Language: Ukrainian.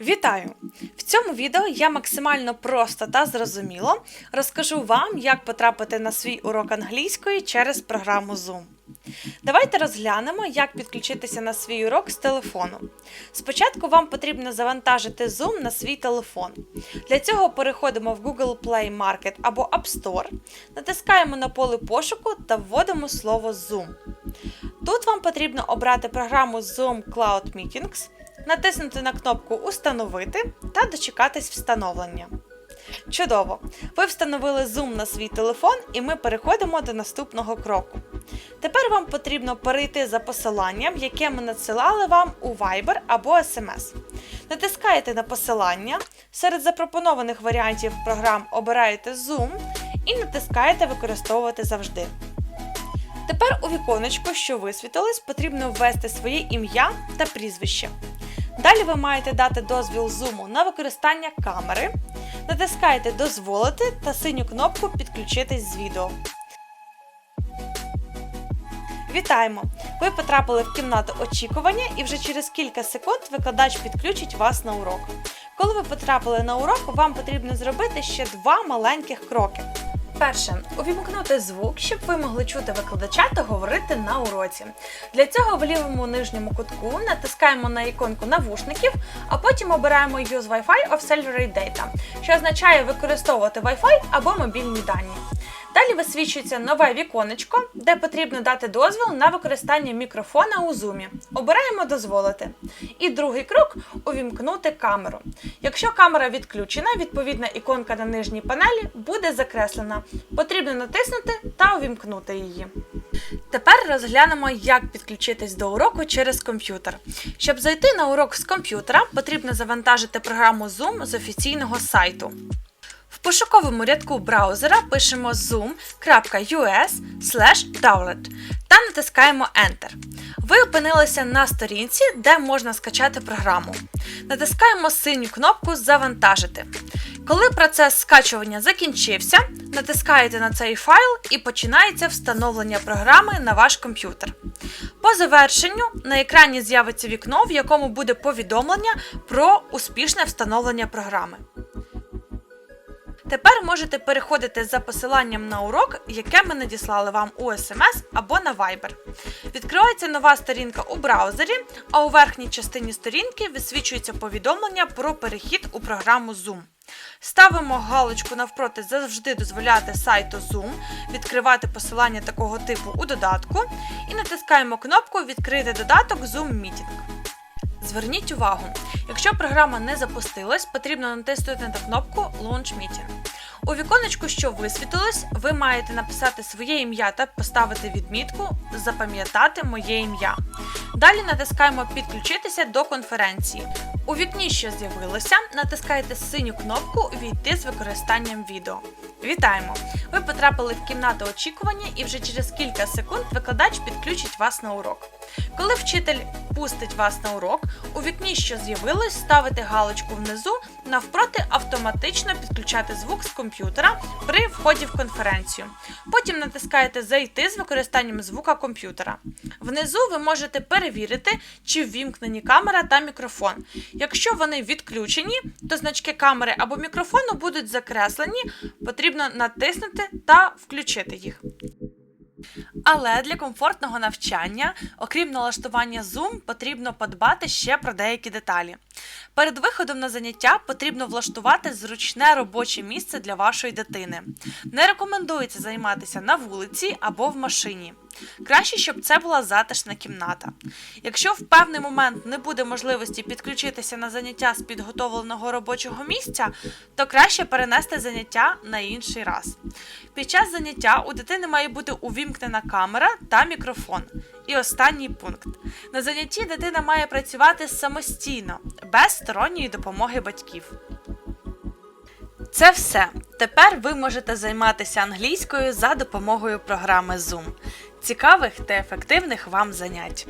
Вітаю! В цьому відео я максимально просто та зрозуміло розкажу вам, як потрапити на свій урок англійської через програму Zoom. Давайте розглянемо, як підключитися на свій урок з телефону. Спочатку вам потрібно завантажити Zoom на свій телефон. Для цього переходимо в Google Play Market або App Store, натискаємо на поле пошуку та вводимо слово Zoom. Тут вам потрібно обрати програму Zoom Cloud Meetings, натиснути на кнопку Установити та дочекатись встановлення. Чудово! Ви встановили Zoom на свій телефон, і ми переходимо до наступного кроку. Тепер вам потрібно перейти за посиланням, яке ми надсилали вам у Viber або SMS. Натискаєте на посилання, серед запропонованих варіантів програм обираєте Zoom і натискаєте Використовувати завжди. Тепер у віконечку, що висвітилось, потрібно ввести своє ім'я та прізвище. Далі ви маєте дати дозвіл Zoom на використання камери, натискаєте Дозволити та синю кнопку Підключитись з відео. Вітаємо! Ви потрапили в кімнату очікування і вже через кілька секунд викладач підключить вас на урок. Коли ви потрапили на урок, вам потрібно зробити ще два маленьких кроки. Перше, увімкнути звук, щоб ви могли чути викладача та говорити на уроці. Для цього в лівому нижньому кутку натискаємо на іконку навушників, а потім обираємо Use Wi-Fi of Data, що означає використовувати Wi-Fi або мобільні дані. Далі висвічується нове віконечко, де потрібно дати дозвіл на використання мікрофона у зумі. Обираємо дозволити. І другий крок увімкнути камеру. Якщо камера відключена, відповідна іконка на нижній панелі буде закреслена. Потрібно натиснути та увімкнути її. Тепер розглянемо, як підключитись до уроку через комп'ютер. Щоб зайти на урок з комп'ютера, потрібно завантажити програму Zoom з офіційного сайту. В пошуковому рядку браузера пишемо zoom.us download та натискаємо Enter. Ви опинилися на сторінці, де можна скачати програму. Натискаємо синю кнопку Завантажити. Коли процес скачування закінчився, натискаєте на цей файл і починається встановлення програми на ваш комп'ютер. По завершенню на екрані з'явиться вікно, в якому буде повідомлення про успішне встановлення програми. Тепер можете переходити за посиланням на урок, яке ми надіслали вам у SMS або на Viber. Відкривається нова сторінка у браузері, а у верхній частині сторінки висвічується повідомлення про перехід у програму Zoom. Ставимо галочку навпроти завжди дозволяти сайту Zoom відкривати посилання такого типу у додатку і натискаємо кнопку Відкрити додаток Zoom Meeting. Зверніть увагу, якщо програма не запустилась, потрібно натиснути на кнопку Launch Meeting. У віконечку, що висвітилось, ви маєте написати своє ім'я та поставити відмітку Запам'ятати моє ім'я. Далі натискаємо Підключитися до конференції. У вікні, що з'явилося, натискаєте синю кнопку Війти з використанням відео. Вітаємо! Ви потрапили в кімнату очікування і вже через кілька секунд викладач підключить вас на урок. Коли вчитель пустить вас на урок, у вікні, що з'явилось, ставите галочку внизу навпроти автоматично підключати звук з комп'ютера при вході в конференцію. Потім натискаєте Зайти з використанням звука комп'ютера. Внизу ви можете перевірити, чи ввімкнені камера та мікрофон. Якщо вони відключені, то значки камери або мікрофону будуть закреслені, потрібно натиснути та включити їх. Але для комфортного навчання, окрім налаштування Zoom, потрібно подбати ще про деякі деталі. Перед виходом на заняття потрібно влаштувати зручне робоче місце для вашої дитини. Не рекомендується займатися на вулиці або в машині. Краще, щоб це була затишна кімната. Якщо в певний момент не буде можливості підключитися на заняття з підготовленого робочого місця, то краще перенести заняття на інший раз. Під час заняття у дитини має бути увімкнена камера та мікрофон. І останній пункт: на занятті дитина має працювати самостійно, без сторонньої допомоги батьків. Це все. Тепер ви можете займатися англійською за допомогою програми Zoom. Цікавих та ефективних вам занять!